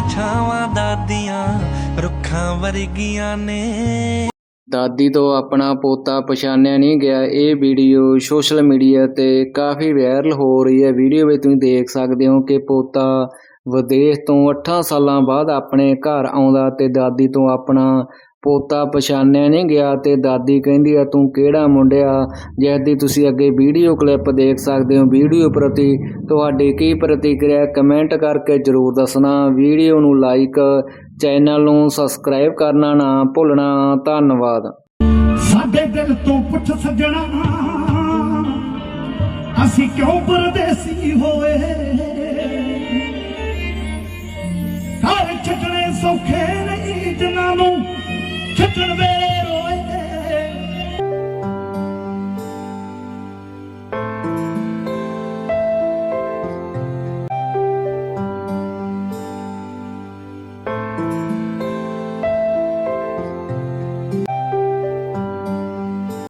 ਛਾਵਾਂ ਦਾਦੀਆਂ ਰੁੱਖਾਂ ਵਰਗੀਆਂ ਨੇ। ਦਾਦੀ ਤੋਂ ਆਪਣਾ ਪੋਤਾ ਪਛਾਣਿਆ ਨਹੀਂ ਗਿਆ। ਇਹ ਵੀਡੀਓ ਸੋਸ਼ਲ ਮੀਡੀਆ ਤੇ ਕਾਫੀ ਵਾਇਰਲ ਹੋ ਰਹੀ ਹੈ। ਵੀਡੀਓ ਵਿੱਚ ਤੁਸੀਂ ਦੇਖ ਸਕਦੇ ਹੋ ਕਿ ਪੋਤਾ ਵਿਦੇਸ਼ ਤੋਂ 8 ਸਾਲਾਂ ਬਾਅਦ ਆਪਣੇ ਘਰ ਆਉਂਦਾ ਤੇ ਦਾਦੀ ਤੋਂ ਆਪਣਾ ਪੋਤਾ ਪਛਾਣਿਆ ਨਹੀਂ ਗਿਆ ਤੇ ਦਾਦੀ ਕਹਿੰਦੀ ਆ, ਤੂੰ ਕਿਹੜਾ ਮੁੰਡਿਆ? ਜਿਸ ਤੁਸੀਂ ਅੱਗੇ ਵੀਡੀਓ ਕਲਿੱਪ ਦੇਖ ਸਕਦੇ ਹੋ। ਵੀਡੀਓ ਪ੍ਰਤੀ ਤੁਹਾਡੀ ਕੀ ਪ੍ਰਤੀਕਿਰਿਆ? ਕਮੈਂਟ ਕਰਕੇ ਜਰੂਰ ਦੱਸਣਾ। ਵੀਡੀਓ ਨੂੰ ਲਾਈਕ, ਚੈਨਲ ਨੂੰ ਸਬਸਕ੍ਰਾਈਬ ਕਰਨਾ ਨਾ ਭੁੱਲਣਾ। ਧੰਨਵਾਦ। ਸਾਡੇ ਦਿਲ ਤੋਂ ਪੁੱਛ ਸੱਜਣਾ, ਅਸੀਂ ਕਿਉਂ ਪਰਦੇਸੀ ਹੋਏ? ਘਰ ਛੱਡਣੇ ਸੌਖੇ ਨਹੀਂ ਛੱਡਣ ਵੇਲੇ